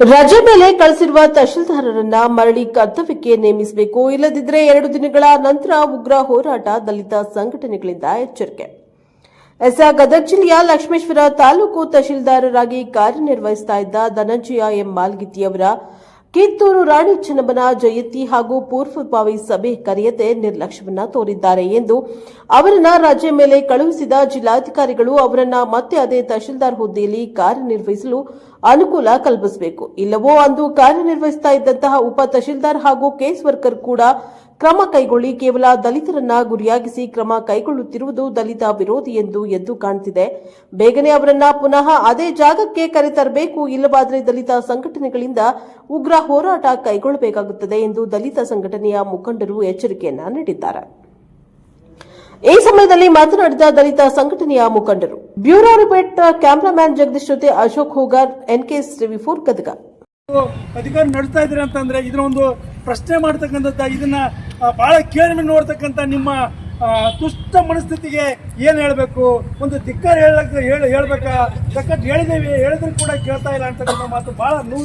ರಜೆ ಮೇಲೆ ಕಳಿಸಿರುವ ತಹಶೀಲ್ದಾರರನ್ನ ಮರಳಿ ಕರ್ತವ್ಯಕ್ಕೆ ನೇಮಿಸಬೇಕು. ಇಲ್ಲದಿದ್ದರೆ ಎರಡು ದಿನಗಳ ನಂತರ ಉಗ್ರ ಹೋರಾಟ ದಲಿತ ಸಂಘಟನೆಗಳಿಂದ ಎಚ್ಚರಿಕೆ. ಎಸ್ ಗದಗ ಜಿಲ್ಲೆಯ ಲಕ್ಷ್ಮೇಶ್ವರ ತಾಲೂಕು ತಹಶೀಲ್ದಾರರಾಗಿ ಕಾರ್ಯನಿರ್ವಹಿಸ್ತಾ ಇದ್ದ ಧನಂಜಯ ಎಂ. ಮಾಲ್ಗಿತ್ತಿಯವರ ಕಿತ್ತೂರು ರಾಣಿ ಚೆನ್ನಮ್ಮನ ಜಯಂತಿ ಹಾಗೂ ಪೂರ್ವಭಾವಿ ಸಭೆ ಕರೆಯದೆ ನಿರ್ಲಕ್ಷ್ಯವನ್ನ ತೋರಿದ್ದಾರೆ ಎಂದು ಅವರನ್ನ ರಜೆ ಮೇಲೆ ಕಳುಹಿಸಿದ ಜಿಲ್ಲಾಧಿಕಾರಿಗಳು ಅವರನ್ನ ಮತ್ತೆ ಅದೇ ತಹಶೀಲ್ದಾರ್ ಹುದ್ದೆಯಲ್ಲಿ ಕಾರ್ಯನಿರ್ವಹಿಸಲು ಅನುಕೂಲ ಕಲ್ಪಿಸಬೇಕು. ಇಲ್ಲವೋ ಅಂದು ಕಾರ್ಯನಿರ್ವಹಿಸ್ತಾ ಇದ್ದಂತಹ ಉಪ ತಹಶೀಲ್ದಾರ್ ಹಾಗೂ ಕೇಸ್ ವರ್ಕರ್ ಕೂಡ ಕ್ರಮ ಕೈಗೊಳ್ಳಿ, ಕೇವಲ ದಲಿತರನ್ನ ಗುರಿಯಾಗಿಸಿ ಕ್ರಮ ಕೈಗೊಳ್ಳುತ್ತಿರುವುದು ದಲಿತ ವಿರೋಧಿ ಎಂದು ಎದ್ದು ಕಾಣುತ್ತಿದೆ ಬೇಗನೆ ಅವರನ್ನ ಪುನಃ ಅದೇ ಜಾಗಕ್ಕೆ ಕರೆತರಬೇಕು, ಇಲ್ಲವಾದರೆ ದಲಿತ ಸಂಘಟನೆಗಳಿಂದ ಉಗ್ರ ಹೋರಾಟ ಕೈಗೊಳ್ಳಬೇಕಾಗುತ್ತದೆ ಎಂದು ದಲಿತ ಸಂಘಟನೆಯ ಮುಖಂಡರು ಎಚ್ಚರಿಕೆಯನ್ನ ನೀಡಿದ್ದಾರೆ. ಈ ಸಮಯದಲ್ಲಿ ಮಾತನಾಡಿದ ದಲಿತ ಸಂಘಟನೆಯ ಮುಖಂಡರು. ಬ್ಯೂರೋ ರಿಪೋರ್ಟ್, ಕ್ಯಾಮರಾಮ್ಯಾನ್ ಜಗದೀಶ್ ಜೊತೆ Ashok Hogar N K four Gadag ಅಧಿಕಾರ ನಡೆಸ್ತಾ ಇದ್ರೆ ಅಂತಂದ್ರೆ ಇದ್ರ ಒಂದು ಪ್ರಶ್ನೆ ಮಾಡ್ತಕ್ಕಂಥದ್ದು, ಇದನ್ನ ಬಹಳ ಕೇಳಿ ನೋಡ್ತಕ್ಕಂಥ ನಿಮ್ಮ ತುಷ್ಟ ಮನಸ್ಥಿತಿಗೆ ಏನು ಹೇಳಬೇಕು? ಒಂದು ಧಿಕ್ಕಾರ ಹೇಳಕ್ ಹೇಳ, ಹೇಳ್ಬೇಕಾ? ತಕ್ಕಂತ ಹೇಳಿದೇವಿ, ಹೇಳಿದ್ರು ಕೂಡ ಕೇಳ್ತಾ ಇಲ್ಲ ಅಂತಕ್ಕಂಥ ಮಾತು. ಬಹಳ ನೋವು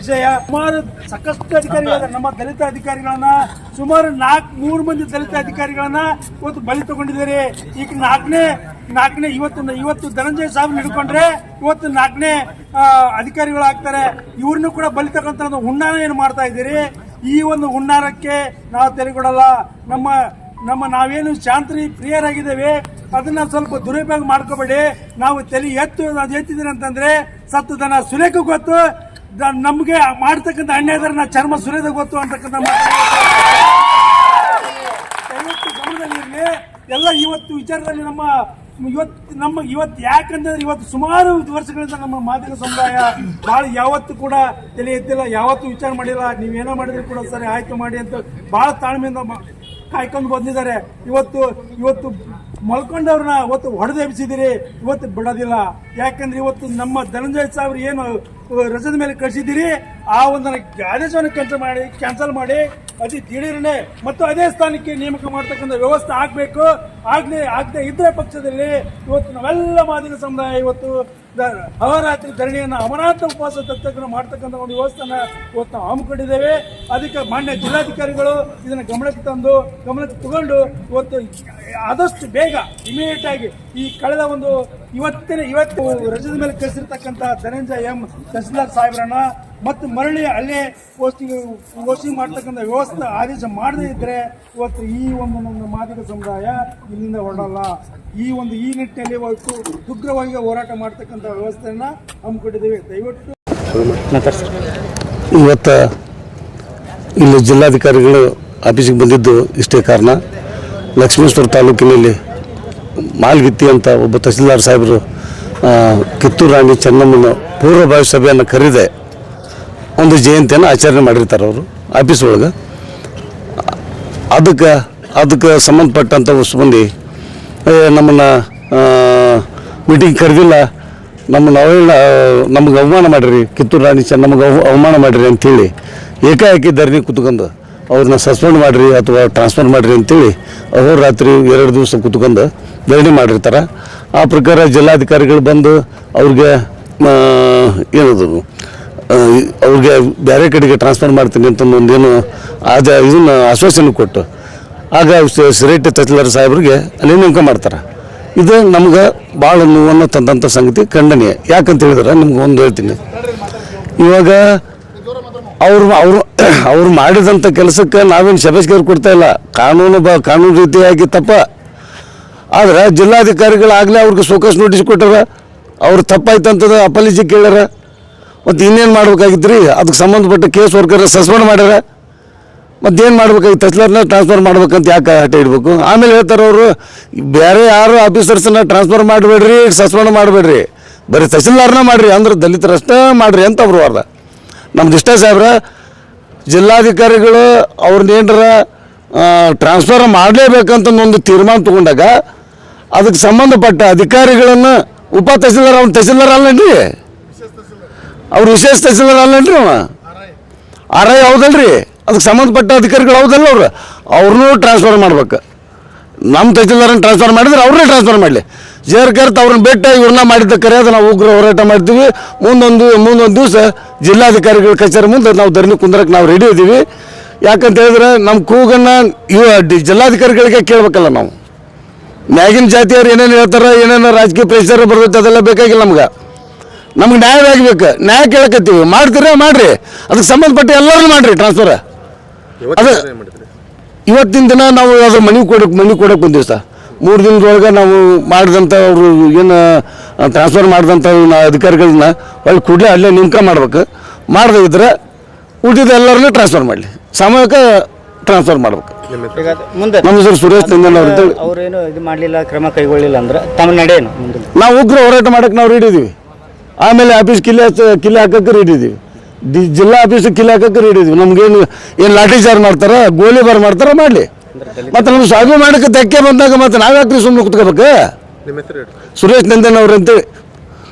ವಿಷಯ. ಸುಮಾರು ಸಾಕಷ್ಟು ಅಧಿಕಾರಿಗಳನ್ನ ನಮ್ಮ ದಲಿತ ಅಧಿಕಾರಿಗಳನ್ನ, ಸುಮಾರು ನಾಲ್ಕು, ಮೂರು ಮಂದಿ ದಲಿತ ಅಧಿಕಾರಿಗಳನ್ನ ಇವತ್ತು ಬಲಿ ತಗೊಂಡಿದ್ದೀರಿ. ಈಗ ನಾಲ್ಕನೇ ನಾಲ್ಕನೇ ಇವತ್ತು ಇವತ್ತು ಧನಂಜಯ ಸಾಬ್ ಹಿಡ್ಕೊಂಡ್ರೆ ಇವತ್ತು ನಾಲ್ಕನೇ ಅಧಿಕಾರಿಗಳು ಆಗ್ತಾರೆ ಇವ್ರನ್ನೂ ಕೂಡ ಬಲಿ ತಗೊಂತ ಒಂದು ಏನು ಮಾಡ್ತಾ ಇದ್ದೀರಿ? ಈ ಒಂದು ಹುನ್ನಾರಕ್ಕೆ ನಾವು ತೆರೆಗೊಡಲ್ಲ ನಮ್ಮ ನಮ್ಮ ನಾವೇನು ಶಾಂತಿ ಪ್ರಿಯರಾಗಿದ್ದೇವೆ, ಅದನ್ನ ಸ್ವಲ್ಪ ದುರುಪಯೋಗ ಮಾಡ್ಕೋಬೇಡಿ. ನಾವು ತಲೆ ಎತ್ತು, ಅದು ಎತ್ತಿದ್ದೀನಿ ಅಂತಂದ್ರೆ ಸತ್ತು ದನ ಸುರೇಖ ಗೊತ್ತು. ನಮ್ಗೆ ಮಾಡ್ತಕ್ಕಂಥ ನಾ ಚರ್ಮ ಸುರೇದ ಗೊತ್ತು ಅಂತಕ್ಕಂಥ ಮಾತನ್ನ ಗಮನದಲ್ಲಿ ಗಮನದಲ್ಲಿರಲಿ ಎಲ್ಲ ಇವತ್ತು ವಿಚಾರದಲ್ಲಿ ನಮ್ಮ ಇವತ್ತು ನಮ್ಮ ಇವತ್ತು ಯಾಕಂದ್ರೆ ಇವತ್ತು ಸುಮಾರು ವರ್ಷಗಳಿಂದ ನಮ್ಮ ಮಾಧ್ಯಮ ಸಮುದಾಯ ಬಹಳ ಯಾವತ್ತು ಕೂಡ ತಲೆ ಎತ್ತಿಲ್ಲ, ಯಾವತ್ತು ವಿಚಾರ ಮಾಡಿಲ್ಲ. ನೀವೇನೋ ಮಾಡಿದ್ರು ಕೂಡ ಸರಿ, ಆಯ್ತು ಮಾಡಿ ಅಂತ ಬಹಳ ತಾಳ್ಮೆಯಿಂದ ಕಾಯ್ಕೊಂಡು ಬಂದಿದ್ದಾರೆ. ಇವತ್ತು ಇವತ್ತು ಮಲ್ಕೊಂಡವ್ರನ್ನ ಇವತ್ತು ಹೊಡೆದು ಇವತ್ತು ಬಿಡೋದಿಲ್ಲ. ಯಾಕಂದ್ರೆ ಇವತ್ತು ನಮ್ಮ ಧನಂಜಯ ಸಾವಿರ ಏನು, ರಜದ ಮೇಲೆ ಕಳಿಸಿದ್ದೀರಿ, ಆ ಒಂದು ಆದೇಶವನ್ನು ಕ್ಯಾನ್ಸಲ್ ಮಾಡಿ ಕ್ಯಾನ್ಸಲ್ ಮಾಡಿ ಅತಿ ದಿಢೀರನೆ ಮತ್ತು ಅದೇ ಸ್ಥಾನಕ್ಕೆ ನೇಮಕ ಮಾಡ್ತಕ್ಕಂಥ ವ್ಯವಸ್ಥೆ ಆಗಬೇಕು. ಆಗಲೇ, ಆಗದೆ ಇದ್ರೆ ಪಕ್ಷದಲ್ಲಿ ಇವತ್ತು ನಾವೆಲ್ಲ ಮಾದಿನ ಸಮುದಾಯ ಇವತ್ತು ಅವರಾತ್ರಿ ಧರಣಿಯನ್ನು ಅಮರಾಂತ ಉಪವಾಸ ತತ್ತಗಳು ಮಾಡ್ತಕ್ಕಂಥ ಒಂದು ವ್ಯವಸ್ಥೆನ ಇವತ್ತು ನಾವು ಹಮ್ಮಿಕೊಂಡಿದ್ದೇವೆ. ಅದಕ್ಕೆ ಮಾನ್ಯ ಜಿಲ್ಲಾಧಿಕಾರಿಗಳು ಇದನ್ನು ಗಮನಕ್ಕೆ ತಂದು, ಗಮನಕ್ಕೆ ತಗೊಂಡು ಇವತ್ತು ಆದಷ್ಟು ಬೇಗ ಇಮಿಡಿಯೇಟ್ ಆಗಿ ಈ ಕಳೆದ ಒಂದು ಇವತ್ತಿನ, ಇವತ್ತು ರಜದ ಮೇಲೆ ಕಳಿಸಿರ್ತಕ್ಕಂಥ ಧನಂಜಯ ಎಂ ತಹಸೀಲ್ದಾರ್ ಸಾಹೇಬ್ರನ್ನ ಮತ್ತು ಮರಳಿ ಅಲ್ಲೇ ಪೋಸ್ಟಿಂಗ್ ಪೋಸ್ಟಿಂಗ್ ಮಾಡ್ತಕ್ಕಂಥ ವ್ಯವಸ್ಥೆ ಆದೇಶ ಮಾಡದೇ ಇದ್ದರೆ ಇವತ್ತು ಈ ಒಂದು ನಮ್ಮ ಮಾದಿಗ ಸಮುದಾಯ ಇಲ್ಲಿಂದ ಹೊರಡಲ್ಲ. ಈ ಒಂದು ಈ ನಿಟ್ಟಿನಲ್ಲಿ ಇವತ್ತು ಉಗ್ರವಾಗಿ ಹೋರಾಟ ಮಾಡ್ತಕ್ಕಂಥ ವ್ಯವಸ್ಥೆಯನ್ನ ಹಮ್ಮಿಕೊಂಡಿದ್ದೇವೆ. ದಯವಿಟ್ಟು ಇವತ್ತು ಇಲ್ಲಿ ಜಿಲ್ಲಾಧಿಕಾರಿಗಳು ಆಫೀಸಿಗೆ ಬಂದಿದ್ದು ಇಷ್ಟೇ ಕಾರಣ. ಲಕ್ಷ್ಮೇಶ್ವರ ತಾಲೂಕಿನಲ್ಲಿ ಮಾಲ್ಗಿತ್ತಿ ಅಂತ ಒಬ್ಬ ತಹಸೀಲ್ದಾರ್ ಸಾಹೇಬರು ಕಿತ್ತೂರು ರಾಣಿ ಚೆನ್ನಮ್ಮನ ಪೂರ್ವಭಾವಿ ಸಭೆಯನ್ನು ಕರೆದೆ. ಒಂದು ಜಯಂತಿಯನ್ನು ಆಚರಣೆ ಮಾಡಿರ್ತಾರೆ ಅವರು ಆಫೀಸ್ ಒಳಗೆ. ಅದಕ್ಕೆ ಅದಕ್ಕೆ ಸಂಬಂಧಪಟ್ಟಂಥ ಹೊಸ ಮಂದಿ ನಮ್ಮನ್ನು ಮೀಟಿಂಗ್ ಕರೆದಿಲ್ಲ, ನಮ್ಮನ್ನು ಅವ ನಮಗೆ ಅವಮಾನ ಮಾಡಿರಿ, ಕಿತ್ತೂರು ರಾಣಿ ಚೆನ್ನ ನಮಗೆ ಅವ, ಅವಮಾನ ಮಾಡಿರಿ ಅಂಥೇಳಿ ಏಕಾಏಕಿ ಧರಣಿ ಕುತ್ಕೊಂಡು ಅವ್ರನ್ನ ಸಸ್ಪೆಂಡ್ ಮಾಡಿರಿ ಅಥವಾ ಟ್ರಾನ್ಸ್ಫರ್ ಮಾಡಿರಿ ಅಂತೇಳಿ ರಾತ್ರಿ ಎರಡು ದಿವಸ ಕುತ್ಕೊಂಡು ಧರಣಿ ಮಾಡಿರ್ತಾರೆ. ಆ ಪ್ರಕಾರ ಜಿಲ್ಲಾಧಿಕಾರಿಗಳು ಬಂದು ಅವ್ರಿಗೆ ಏನದು ಅವ್ರಿಗೆ ಬೇರೆ ಕಡೆಗೆ ಟ್ರಾನ್ಸ್ಫರ್ ಮಾಡ್ತೀನಿ ಅಂತ ಒಂದೇನು ಆದ ಇದನ್ನು ಆಶ್ವಾಸನೆ ಕೊಟ್ಟು. ಆಗ ಸಿರೇಟ್ ತಹಸೀಲ್ದಾರ್ ಸಾಹೇಬ್ರಿಗೆ ಅಲ್ಲಿ ನೇಮಕ ಮಾಡ್ತಾರೆ. ಇದು ನಮ್ಗೆ ಭಾಳ ನೋವನ್ನು ತಂದಂಥ ಸಂಗತಿ, ಖಂಡನೀಯ. ಯಾಕಂತ ಹೇಳಿದ್ರೆ ನಿಮ್ಗೆ ಒಂದು ಹೇಳ್ತೀನಿ. ಇವಾಗ ಅವರು ಅವರು ಅವ್ರು ಮಾಡಿದಂಥ ಕೆಲಸಕ್ಕೆ ನಾವೇನು ಶಬಸ್ಕರ್ ಕೊಡ್ತಾ ಇಲ್ಲ. ಕಾನೂನು ಬ ಕಾನೂನು ರೀತಿಯಾಗಿ ತಪ್ಪ ಆದರೆ ಜಿಲ್ಲಾಧಿಕಾರಿಗಳಾಗಲೇ ಅವ್ರಿಗೆ ಸೋಕಸ್ ನೋಟಿಸ್ ಕೊಟ್ಟಾರ. ಅವ್ರು ತಪ್ಪಾಯ್ತಂತದ ಅಪಾಲಜಿ ಕೇಳ್ಯಾರ. ಮತ್ತು ಇನ್ನೇನು ಮಾಡ್ಬೇಕಾಗಿತ್ತು ರೀ ಅದಕ್ಕೆ ಸಂಬಂಧಪಟ್ಟ ಕೇಸ್ ವರ್ಕರ್ ಸಸ್ಪೆಂಡ್ ಮಾಡ್ಯಾರ. ಮತ್ತೇನು ಮಾಡ್ಬೇಕಾಗಿತ್ತು? ತಹಸೀಲ್ದಾರ್ನ ಟ್ರಾನ್ಸ್ಫರ್ ಮಾಡ್ಬೇಕಂತ ಯಾಕೆ ಹಠ ಇಡಬೇಕು? ಆಮೇಲೆ ಹೇಳ್ತಾರೆ ಅವರು, ಬೇರೆ ಯಾರು ಆಫೀಸರ್ಸನ್ನ ಟ್ರಾನ್ಸ್ಫರ್ ಮಾಡಬೇಡ್ರಿ ಸಸ್ಪೆಂಡ್ ಮಾಡಬೇಡ್ರಿ. ಬರೀ ತಹಸೀಲ್ದಾರ್ನ ಮಾಡಿರಿ, ಅಂದ್ರೆ ದಲಿತರಷ್ಟೇ ಮಾಡಿರಿ ಅಂತ ಅವರು ಅರ್ಧ ನಮ್ದು ಇಷ್ಟ ಸಾಹೇಬ್ರ, ಜಿಲ್ಲಾಧಿಕಾರಿಗಳು ಅವ್ರನ್ನೇನರ ಟ್ರಾನ್ಸ್ಫರ್ ಮಾಡಲೇಬೇಕಂತ ಒಂದು ತೀರ್ಮಾನ ತಗೊಂಡಾಗ, ಅದಕ್ಕೆ ಸಂಬಂಧಪಟ್ಟ ಅಧಿಕಾರಿಗಳನ್ನು ಉಪ ತಹಸೀಲ್ದಾರ್ ಅವ್ನು ತಹಸೀಲ್ದಾರ್ ಅಲ್ಲನ್ರಿ ಅವ್ರು ವಿಶೇಷ ತಹಸೀಲ್ದಾರ್ ಅಲ್ಲನ್ರಿ ಅವ? ಆರ್ ಐ ಹೌದಲ್ರಿ. ಅದಕ್ಕೆ ಸಂಬಂಧಪಟ್ಟ ಅಧಿಕಾರಿಗಳು ಹೌದಲ್ಲ ಅವರು. ಅವ್ರನ್ನೂ ಟ್ರಾನ್ಸ್ಫರ್ ಮಾಡ್ಬೇಕು. ನಮ್ಮ ತಹಸೀಲ್ದಾರನ್ನ ಟ್ರಾನ್ಸ್ಫರ್ ಮಾಡಿದ್ರೆ ಅವ್ರನ್ನೇ ಟ್ರಾನ್ಸ್ಫರ್ ಮಾಡಲಿ. ಜೇರ್ ಕರ್ತ ಅವ್ರನ್ನ ಬಿಟ್ಟು ಇವ್ರನ್ನ ಮಾಡಿದ್ದ ಕರೆಯೋದು ನಾವು ಉಗ್ರ ಹೋರಾಟ ಮಾಡ್ತೀವಿ. ಮುಂದೊಂದು ಮುಂದೊಂದು ದಿವಸ ಜಿಲ್ಲಾಧಿಕಾರಿಗಳ ಕಚೇರಿ ಮುಂದೆ ನಾವು ಧರಣಿ ಕುಂದ್ರಕ್ಕೆ ನಾವು ರೆಡಿ ಇದ್ದೀವಿ ಯಾಕಂತ ಹೇಳಿದ್ರೆ ನಮ್ಮ ಕೂಗನ್ನು ಇವ ಜಿಲ್ಲಾಧಿಕಾರಿಗಳಿಗೆ ಕೇಳಬೇಕಲ್ಲ ನಾವು. ಮ್ಯಾಗಿನ ಜಾತಿಯವ್ರು ಏನೇನು ಹೇಳ್ತಾರೆ, ಏನೇನು ರಾಜಕೀಯ ಪ್ರೆಷರ್ ಬರ್ತೈತೆ, ಅದೆಲ್ಲ ಬೇಕಾಗಿಲ್ಲ ನಮ್ಗೆ. ನಮ್ಗೆ ನ್ಯಾಯವಾಗಬೇಕು ನ್ಯಾಯ ಕೇಳಕತ್ತೀವಿ. ಮಾಡ್ತೀರ? ಮಾಡ್ರಿ. ಅದಕ್ಕೆ ಸಂಬಂಧಪಟ್ಟ ಎಲ್ಲರೂ ಮಾಡ್ರಿ ಟ್ರಾನ್ಸ್ಫರ್ ಅದು ಇವತ್ತಿನ ದಿನ ನಾವು ಅದ್ರ ಮನೆ ಕೊಡಕ್ಕೆ ಮನೆ ಕೊಡಕ್ಕೆ ಬಂದೀವಿ ಸರ್. ಮೂರು ದಿನದೊಳಗೆ ನಾವು ಮಾಡಿದಂಥ ಅವರು ಏನು ಟ್ರಾನ್ಸ್ಫರ್ ಮಾಡಿದಂಥ ಅಧಿಕಾರಿಗಳನ್ನ ಒಳ್ಳೆ ಕೂಡಲೇ ಅಲ್ಲೇ ನೇಮಕ ಮಾಡ್ಬೇಕು. ಮಾಡದೇ ಇದ್ರೆ ಉಳಿದಿದ್ದ ಎಲ್ಲರನ್ನೂ ಟ್ರಾನ್ಸ್ಫರ್ ಮಾಡಲಿ. ಸಮಯಕ್ಕೆ ಟ್ರಾನ್ಸ್ಫರ್ ಮಾಡ್ಬೇಕು. ಈಗ ಮುಂದೆ ನಮ್ಮ ಹೆಸರು ಸುರೇಶ್ ನಂದನ್ ಅವ್ರು ಅಂತೇಳಿ ಅವ್ರೇನು ಇದು ಮಾಡಲಿಲ್ಲ ಕ್ರಮ ಕೈಗೊಳ್ಳಿಲ್ಲ ಅಂದ್ರೆ ತಮ್ಮ ನಡೆಯೇನು ನಾವು ಉಗ್ರ ಹೋರಾಟ ಮಾಡಕ್ಕೆ ನಾವು ರೆಡಿ ಇದೀವಿ. ಆಮೇಲೆ ಆಫೀಸ್ ಕಿಲ್ಲೆ ಕಿಲ್ಲೆ ಹಾಕಕ್ಕೆ ರೆಡಿ ಇದೀವಿ. ಡಿ ಜಿಲ್ಲಾ ಆಫೀಸ್ ಕಿಲ್ಲೆ ಹಾಕಕ್ಕೆ ರೆಡಿ ಇದೀವಿ. ನಮ್ಗೇನು ಏನು ಲಾಠಿ ಚಾರ್ಜ್ ಮಾಡ್ತಾರ ಗೋಲಿಬಾರ್ ಮಾಡ್ತಾರ ಮಾಡಲಿ. ಮತ್ತೆ ನಮ್ಮ ಸ್ವಾಭಿಮಾನಕ್ಕೆ ತೆಕ್ಕೆ ಬಂದಾಗ ಮತ್ತೆ ನಾವ್ಯಾಕ್ರಿ ಸುಮ್ಮನೆ ಕುತ್ಕೋಬೇಕು? ಸುರೇಶ್ ನಂದನ್ ಅವ್ರು ಅಂತೇಳಿ